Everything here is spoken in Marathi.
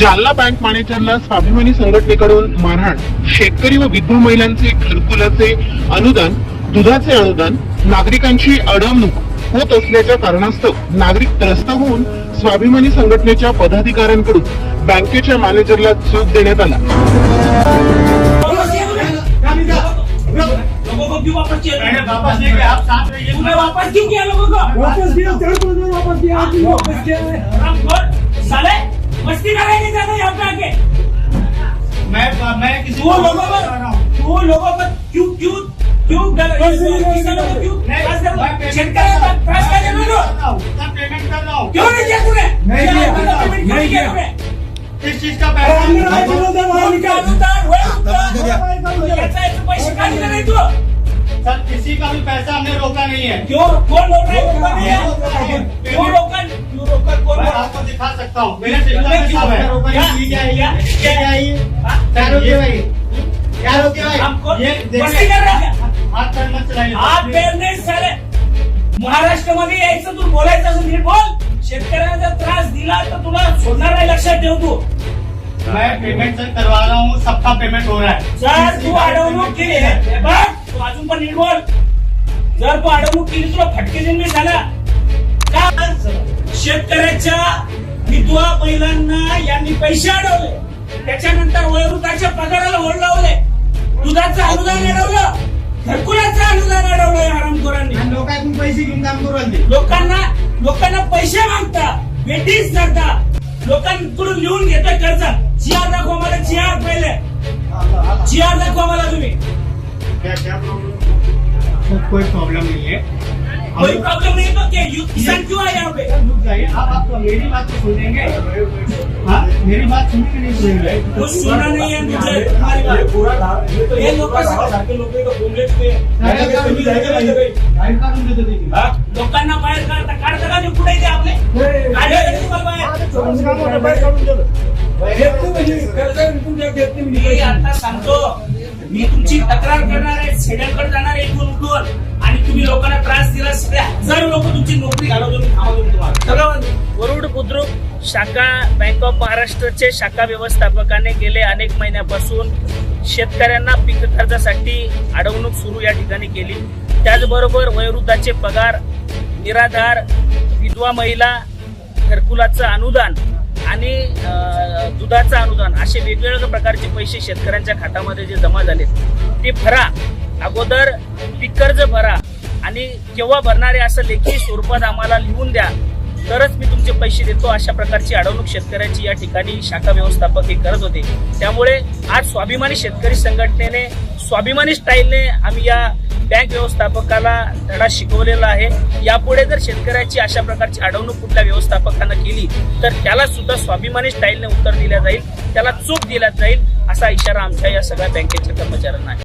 जालना बँक मॅनेजरला स्वाभिमानी संघटनेकडून मारहाण. शेतकरी व विधवा महिलांचे घरकुलाचे अनुदान दुधाचे अनुदान नागरिकांची अडवणूक होत असल्याच्या कारणास्तव नागरिक त्रस्त होऊन स्वाभिमानी संघटनेच्या पदाधिकाऱ्यांकडून बँकेच्या मॅनेजरला चूक देण्यात आला. लोग क्यों वापस किया मैंने वापस नहीं किया आप साथ रहिए। तूने वापस क्यों किया लोगों को? वापस किया तेरे को तो वापस किया आज वापस किया हम कौन साले मस्ती करेंगे ज़्यादा यहाँ पे आके। मैं मैं किसी वो लोगों पर वो लोगों पर क्यों क्यों क्यों डर किसी लोगों क्यों क्रैश कर लो छिटका क्रैश कर ले लो उसका पेमेंट कर रहा हूँ। क्यों नहीं किया तूने? नहीं किया नहीं किया इस चीज़ का पैसा निकाल। निकाल निकाल निकाल निकाल निकाल निकाल निकाल निकाल निकाल निकाल निकाल सर किसी का भी पैसा हमने रोका नहीं है। क्यों? कोण रोक रहा है? है। क्यों रोका क्यों रोका कौन मैं आपको दिखा सकता हूँ। मेरे सिस्टम में सब है। क्या? क्या? क्या? क्या? ये हाँ? क्या रोके भाई? क्या रोके भाई? ये मस्ती कर रहा है? क्या? हाथ पैर मत चलाइए। हात पेर नाही साले महाराष्ट्रामध्ये यायचं तू बोलायचं असं नीट बोल। शेतकऱ्यांना जर त्रास दिला तर तुला सोडणार नाही लक्षात ठेव तू. मैं पेमेंट सर करवा रहा हूँ सबका पेमेंट हो रहा है। जर तू अडवणूक केली हे तू पण नीट बोल जर तू केली तुला फटके देऊन मी झाला. का? शेतकऱ्याच्या विधवा महिलांना यांनी पैसे अडवले. त्याच्यानंतर वयोवृद्धाच्या पगाराला ओढ लावले. दुधाचं अनुदान अडवलं. घरकुलाचं अनुदान अडवलं या हरामखोरांनी आणि लोकांकडून पैसे घेऊन काम करू राहिले. लोकांना लोकांना पैसे मागता वेटीस करता लोकांकडून लिहून घेता कर्ज. जिआर दाखवा मला जिआर पहिले. जिआर दाखवा मला तुम्ही. क्या क्या प्रॉब्लम कोई प्रॉब्लम नहीं है। कोई प्रॉब्लम नहीं तो क्या यू- किसान क्यों आए यहाँ पे? रुक जाइए आप आप मेरी बात तो सुनेंगे। हाँ मेरी बात सुनेंगे नहीं सुनेंगे। कुछ सुना नहीं है मुझे तुम्हारी बात। ये लोग सारखे लोक गाइड काढून देतो ते. लोकांना बाहेर काढता काढता का ते कुठे ते आपले बाहेर मी आता सांगतो मी तुमची तक्रार करणार आहे सेडलकडे जाणार आहे इथून उठून. आणि तुम्ही लोकांना त्रास दिला सगळे हजारो लोक तुमची नोकरी घालवतो मी थांबवतो तुम्हाला. सगळं वरुड बुद्रुक शाखा बँक ऑफ महाराष्ट्रचे शाखा व्यवस्थापकाने गेले अनेक महिन्यापासून शेतकऱ्यांना पीक कर्जासाठी अडवणूक सुरू या ठिकाणी केली. त्याचबरोबर वयोवृद्धाचे पगार निराधार विधवा महिला घरकुलाचं अनुदान आणि अं, दुधाचं अनुदान असे वेगवेगळ्या प्रकारचे पैसे शेतकऱ्यांच्या खात्यामध्ये जे जमा झाले ते भरा. अगोदर पीक कर्ज भरा आणि केव्हा भरणारे असं लेखी स्वरूपात आम्हाला लिहून द्या. तरच मी तुमचे पैसे देतो अशा प्रकारची अडवणूक शेतकऱ्यांची या ठिकाणी शाखा व्यवस्थापक हे करत होते. त्यामुळे आज स्वाभिमानी शेतकरी संघटनेने स्वाभिमानी स्टाईलने आम्ही या बँक व्यवस्थापकाला धडा शिकवलेला आहे. यापुढे जर शेतकऱ्याची अशा प्रकारची अडवणूक कुठल्या व्यवस्थापकानं केली तर त्याला सुद्धा स्वाभिमानी स्टाईलने उत्तर दिल्या जाईल त्याला चूक दिल्या जाईल असा इशारा आमच्या या सगळ्या बँकेच्या कर्मचाऱ्यांना आहे.